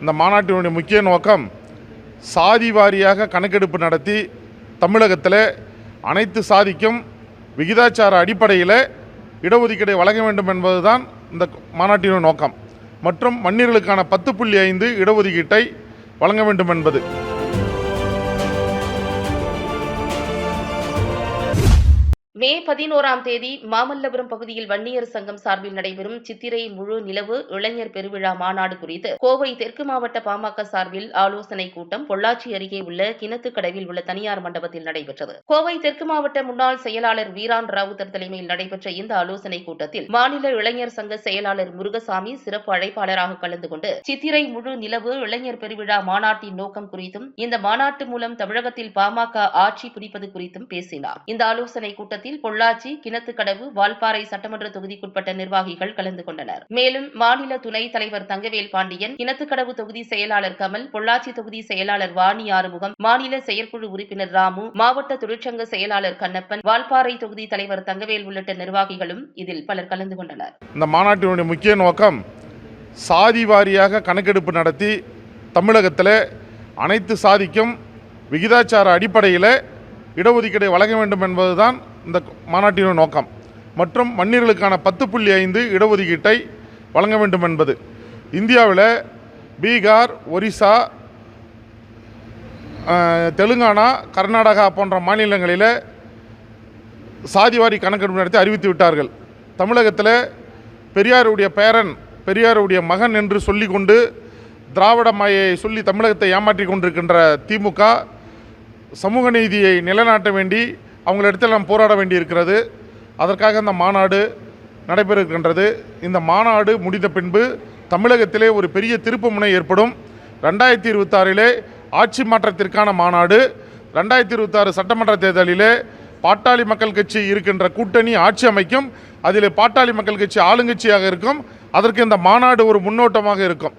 இந்த மாநாட்டினுடைய முக்கிய நோக்கம் சாதி வாரியாக கணக்கெடுப்பு நடத்தி தமிழகத்தில் அனைத்து சாதிக்கும் விகிதாச்சார அடிப்படையில் இடஒதுக்கீடை வழங்க வேண்டும் என்பதுதான் இந்த மாநாட்டினுடைய நோக்கம். மற்றும் மன்னியர்களுக்கான பத்து புள்ளி ஐந்து இடஒதுக்கீட்டை வழங்க வேண்டும் என்பது. மே பதினோராம் தேதி மாமல்லபுரம் பகுதியில் வன்னியர் சங்கம் சார்பில் நடைபெறும் சித்திரை முழு நிலவு இளைஞர் பெருவிழா மாநாடு குறித்து கோவை தெற்கு மாவட்ட பாமக சார்பில் ஆலோசனை கூட்டம் பொள்ளாச்சி அருகே உள்ள கிணத்துக்கடவில் உள்ள தனியார் மண்டபத்தில் நடைபெற்றது. கோவை தெற்கு மாவட்ட முன்னாள் செயலாளர் வீரான் ராவுத்தர் தலைமையில் நடைபெற்ற இந்த ஆலோசனை கூட்டத்தில் மாநில இளைஞர் சங்க செயலாளர் முருகசாமி சிறப்பு அழைப்பாளராக கலந்து கொண்டு சித்திரை முழு நிலவு இளைஞர் பெருவிழா மாநாட்டின் நோக்கம் குறித்தும் இந்த மாநாட்டு மூலம் தமிழகத்தில் பாமக ஆட்சி பிடிப்பது குறித்தும் பேசினார். இந்த ஆலோசனை கூட்டத்தில் பொள்ளாச்சி கிணத்துக்கடவு வால்பாறை சட்டமன்ற தொகுதிக்குட்பட்ட நிர்வாகிகள் கலந்து கொண்டனர். மேலும் மாநில துணைத் தலைவர் தங்கவேல் பாண்டியன் கிணத்துக்கடவு தொகுதி செயலாளர் கமல் பொள்ளாச்சி தொகுதி செயலாளர் வாணி ஆறுமுகம் மாநில செயற்குழு உறுப்பினர் ராமு மாவட்ட தொழிற்சங்க செயலாளர் கண்ணப்பன் வால்பாறை தொகுதி தலைவர் தங்கவேல் உள்ளிட்ட நிர்வாகிகளும் இதில் பலர் கலந்து கொண்டனர். இந்த மாநாட்டினுடைய முக்கிய நோக்கம் சாதி வாரியாக கணக்கெடுப்பு நடத்தி தமிழகத்தில் அனைத்து சாதிக்கும் விகிதாச்சார அடிப்படையில் இடஒதுக்கீடை வழங்க வேண்டும் என்பதுதான் இந்த மாநாட்டினுடைய நோக்கம். மற்றும் மன்னியர்களுக்கான பத்து புள்ளி ஐந்து இடஒதுக்கீட்டை வழங்க வேண்டும் என்பது. இந்தியாவில் பீகார் ஒரிசா தெலுங்கானா கர்நாடகா போன்ற மாநிலங்களில் சாதிவாரி கணக்கெடுப்பு நடத்தி அறிவித்து விட்டார்கள். தமிழகத்தில் பெரியாருடைய பேரன் பெரியாருடைய மகன் என்று சொல்லிக்கொண்டு திராவிட மாயை சொல்லி தமிழகத்தை ஏமாற்றி கொண்டிருக்கின்ற திமுக சமூக நீதியை நிலைநாட்ட வேண்டி அவங்களிடத்தில் நாம் போராட வேண்டியிருக்கிறது. அதற்காக இந்த மாநாடு நடைபெற இருக்கின்றது இந்த மாநாடு முடிந்த பின்பு தமிழகத்திலே ஒரு பெரிய திருப்புமுனை ஏற்படும். ரெண்டாயிரத்தி இருபத்தாறிலே ஆட்சி மாற்றத்திற்கான மாநாடு. ரெண்டாயிரத்தி இருபத்தாறு சட்டமன்ற தேர்தலிலே பாட்டாளி மக்கள் கட்சி இருக்கின்ற கூட்டணி ஆட்சி அமைக்கும். அதில் பாட்டாளி மக்கள் கட்சி ஆளுங்கட்சியாக இருக்கும். அதற்கு இந்த மாநாடு ஒரு முன்னோட்டமாக இருக்கும்.